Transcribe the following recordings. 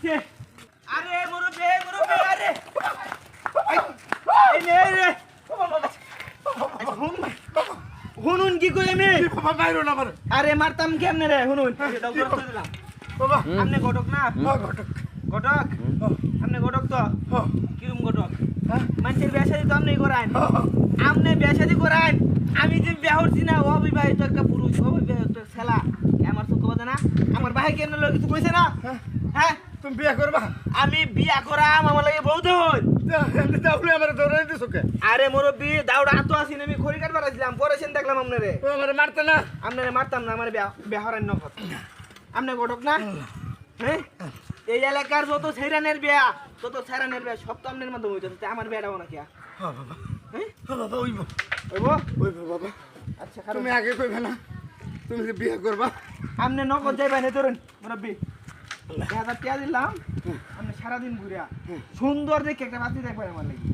Get it. হুনুন কি কই আমি? বাবা বাইরো না আমার আরে মারতাম কেমনে রে? হুনুন বাবা। আপনি ঘটক না? ঘটক। ঘটক? আপনি ঘটক তো? ও কিরম ঘটক? হ্যাঁ। মানুষের বিয়া শাদি তো আপনি করান আপনি বিয়া শাদি করান আমি যে বিয়া হচ্ছি না অবিবাহিত একটা পুরুষ অবিবাহিত ছেলা। আমার চোখ বাজে না। আমার ভাই কেন লোক কিছু কইছে না? হ্যাঁ। হ্যাঁ? তুমি বিয়ে করবা? আমি বিয়া করাম আমার লাগে বউ হন তাহলে আমার দৌড়াই দিছো কে? আরে মুরব্বি দাউড়া আতো আসিন আমি খড়ি কাটবার আসলাম পরে সেন দেখলাম আপনারে। ও আমার মারতে না। আপনারে মারতাম না আমার বিয়া বিয়া হরান নকত আপনি ঘটক না? হ্যাঁ? এই এলাকার যত ছেড়ানের বিয়া তত ছেড়ানের বিয়া সব তো আপনার মাধ্যমে হইতেছে আমার বিয়াটা না কিয়া বাবা। হ্যাঁ? বাবা ওইব ওইবো ওইব বাবা। আচ্ছা তুমি আগে কইবে না তুমি যে বিয়ে করবা। আপনি নগদ যাইবেন হে ধরুন মুরব্বী। এক হাজার টাকা দিলাম। আপনি সারাদিন ঘুরিয়া সুন্দর দেখে একটা বাতি দেখবেন আমার লাগি।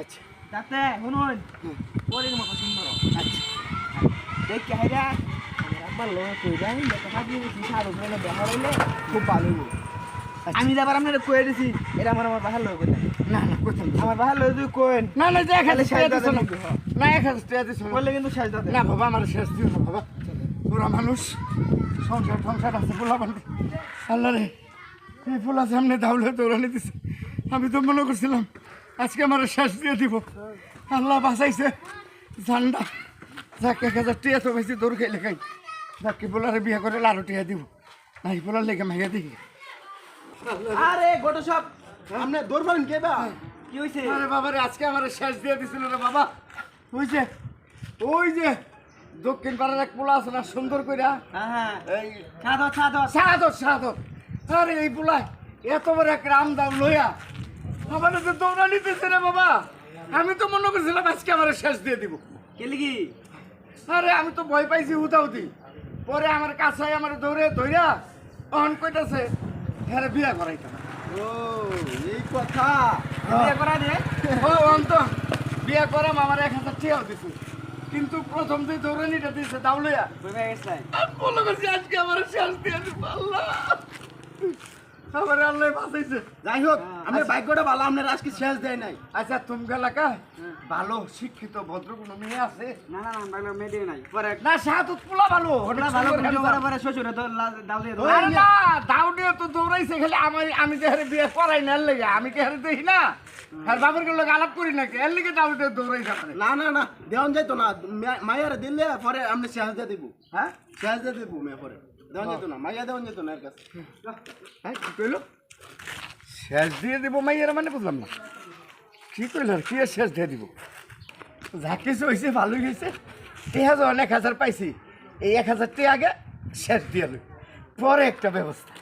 আচ্ছা। যাতে শুনুন। পরের মতো সুন্দর। আচ্ছা। দেখে হাইরা আমার আব্বার লোক কইরা দেখা থাকি সার উপরে দেখা রইলে খুব ভালো হইবো। আমি যাবার আপনার কয়ে দিছি। এটা আমার আমার বাহার লোক না না না। আমার বাহার লোক তুই কোয়েন? না না যে খালি সাজদা না। হ্যাঁ। না এক হাজার টাকা দিছো বললে কিন্তু দাদা না বাবা আমার শেষ দিও না বাবা। পুরা মানুষ। সংসার সংসার আছে বান্ধব আল্লাহ রে। এই পোলা সামনে দাউলে দৌড়ানি দিছে। আমি তো মনে করছিলাম আজকে আমার শেষ দিয়ে দিব। আল্লাহ বাঁচাইছে। ঝান্ডা। যাক এক হাজার টিয়া তো বেশি দৌড় খাইলে লেখাই যাক কি পোলারে বিয়ে করে আরও টিয়া দিব। না এই পোলার লেগে মাইয়া দেখি। আরে গোটো সব আপনি দৌড় পারেন কে বা? কি হইছে? আরে বাবা রে আজকে আমার শেষ দিয়ে দিছিল রে বাবা। ওই যে ওই যে দক্ষিণ পাড়ার এক পোলা আছে না সুন্দর কইরা। হ্যাঁ হ্যাঁ। এই ছাদ ছাদ সাদর সাদর। আরে এই পোলায় এত বড় এক রাম দাম লইয়া আমার তো দৌড়া নিতেছে রে বাবা। আমি তো মনে করছিলাম আজকে আমার শেষ দিয়ে দিব। কে? লিগি আরে আমি তো ভয় পাইছি হুতাহুতি পরে আমার কাছে আমার দৌড়ে ধইরা অন কইতাছে হ্যাঁ বিয়া করাইতাম ও এই কথা। বিয়ে করা দে। ও অন্ত বিয়া করাম আমার এক হাজার টিয়াও দিছে। কিন্তু প্রথম যে দৌড়ানিটা দিছে কই আমি মনে করছি আজকে আমার শেষ দিয়ে দিব আল্লাহ। আমার আল্লাহ বাঁচাইছে। যাই হোক আমার ভাগ্যটা ভালো আপনার আজকে শেষ দেয় নাই। আচ্ছা তুমি এলাকা ভালো শিক্ষিত ভদ্র কোনো মেয়ে আছে? না না না মেয়ে নাই। পরে না সাত পোলা ভালো। না ভালো করে পরে পরে শ্বশুরে তো দাও দিয়ে দাও। আরে তো দৌড়াইছে খালি আমার আমি যে হারে বিয়ে করাই না লেগে। আমি কি হারে দেখি না? আর বাবার লোক আলাপ করি নাকি? এর লেগে দাউডিও দৌড়াইছে আমার না না না দেওয়ান যাইতো না। মায়ের দিলে পরে আপনি শেষ দিয়ে দিব। হ্যাঁ? শেষ দিয়ে দিব মেয়ে পরে। দেওয়ান যেত না মাইয়া দেওয়ান যেত না এর কাছে হ্যাঁ কি কইলো? শেষ দিয়ে দিব মাইয়ের মানে বুঝলাম না। কি কইল কি আর শেষ দিয়ে দিব? যা কিছু হয়েছে ভালোই হয়েছে এই হাজার অনেক হাজার পাইছি। এই এক হাজারটি আগে শেষ দিয়ে লই। পরে একটা ব্যবস্থা।